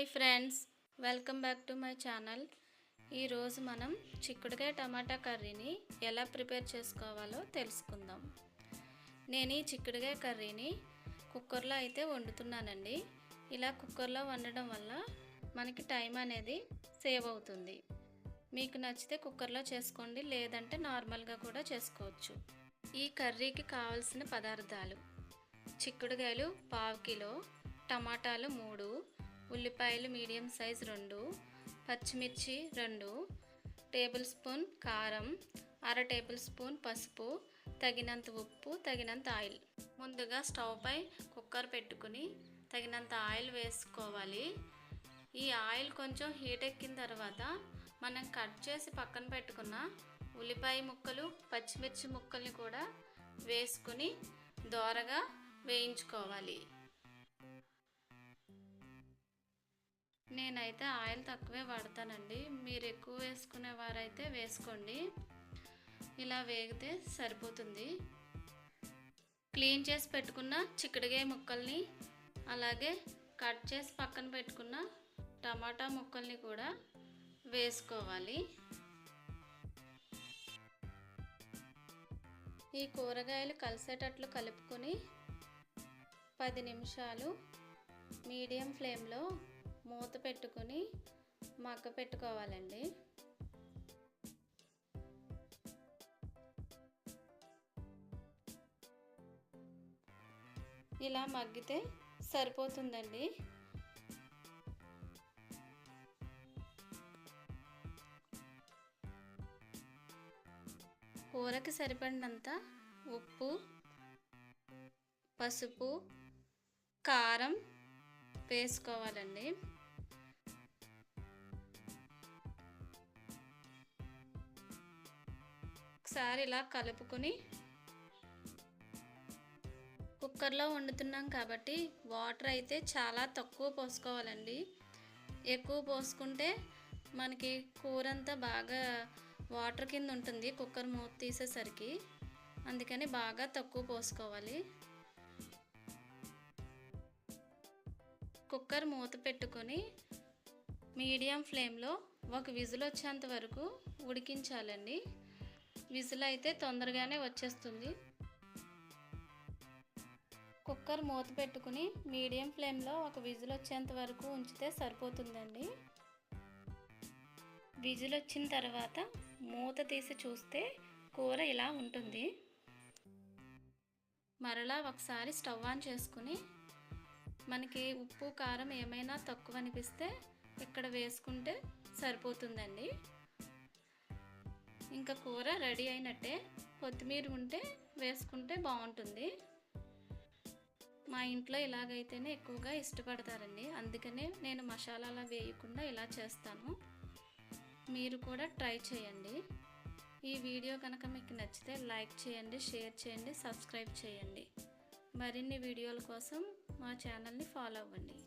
Hi friends welcome back to my channel. ఈరోజు మనం చిక్కుడుకాయ టమాటా కర్రీని ఎలా ప్రిపేర్ చేసుకోవాలో తెలుసుకుందాం. నేను ఈ చిక్కుడుకాయ కర్రీని కుక్కర్లో అయితే వండుతున్నానండి. ఇలా కుక్కర్లో వండడం వల్ల మనకి టైం అనేది సేవ్ అవుతుంది. మీకు నచ్చితే కుక్కర్లో చేసుకోండి లేదంటే నార్మల్గా కూడా చేసుకోవచ్చు. ఈ కర్రీకి కావాల్సిన పదార్థాలు చిక్కుడుకాయలు పావు కిలో టమాటాలు మూడు ఉల్లిపాయలు మీడియం సైజ్ రెండు పచ్చిమిర్చి రెండు టేబుల్ స్పూన్ కారం అర టేబుల్ స్పూన్ పసుపు తగినంత ఉప్పు తగినంత ఆయిల్. ముందుగా స్టవ్ పై కుక్కర్ పెట్టుకుని తగినంత ఆయిల్ వేసుకోవాలి. ఈ ఆయిల్ కొంచెం హీట్ ఎక్కిన తర్వాత మనం కట్ చేసి పక్కన పెట్టుకున్న ఉల్లిపాయ ముక్కలు పచ్చిమిర్చి ముక్కల్ని కూడా వేసుకుని దోరగా వేయించుకోవాలి. నేనైతే ఆయిల్ తక్కువే వాడతానండి. మీరు ఎక్కువ వేసుకునేవారైతే వేసుకోండి. ఇలా వేగితే సరిపోతుంది. క్లీన్ చేసి పెట్టుకున్న చిక్కుడుగాయ ముక్కల్ని అలాగే కట్ చేసి పక్కన పెట్టుకున్న టమాటా ముక్కల్ని కూడా వేసుకోవాలి. ఈ కూరగాయలు కలిసేటట్లు కలుపుకొని పది నిమిషాలు మీడియం ఫ్లేమ్లో మూత పెట్టుకొని మగ్గ పెట్టుకోవాలండి. ఇలా మగ్గితే సరిపోతుందండి. కూరకి సరిపడినంత ఉప్పు పసుపు కారం వేసుకోవాలండి. ఒకసారి ఇలా కలుపుకొని కుక్కర్లో వండుతున్నాం కాబట్టి వాటర్ అయితే చాలా తక్కువ పోసుకోవాలండి. ఎక్కువ పోసుకుంటే మనకి కూర అంతా బాగా వాటర్ కింద ఉంటుంది కుక్కర్ మూత తీసేసరికి. అందుకని బాగా తక్కువ పోసుకోవాలి. కుక్కర్ మూత పెట్టుకొని మీడియం ఫ్లేమ్లో ఒక విజిల్ వచ్చేంత వరకు ఉడికించాలండి. విజిల్ అయితే తొందరగానే వచ్చేస్తుంది. కుక్కర్ మూత పెట్టుకుని మీడియం ఫ్లేమ్లో ఒక విజిల్ వచ్చేంత వరకు ఉంచితే సరిపోతుందండి. విజిల్ వచ్చిన తర్వాత మూత తీసి చూస్తే కూర ఇలా ఉంటుంది. మరలా ఒకసారి స్టవ్ ఆన్ చేసుకుని మనకి ఉప్పు కారం ఏమైనా తక్కువ అనిపిస్తే ఇక్కడ వేసుకుంటే సరిపోతుందండి. ఇంకా కూర రెడీ అయినట్టే కొత్తిమీర ఉంటే వేసుకుంటే బాగుంటుంది. మా ఇంట్లో ఇలాగైతేనే ఎక్కువగా ఇష్టపడతారండి. అందుకనే నేను మసాలాలా వేయకుండా ఇలా చేస్తాను. మీరు కూడా ట్రై చేయండి. ఈ వీడియో కనుక మీకు నచ్చితే లైక్ చేయండి షేర్ చేయండి సబ్స్క్రైబ్ చేయండి. మరిన్ని వీడియోల కోసం మా ఛానల్ని ఫాలో అవ్వండి.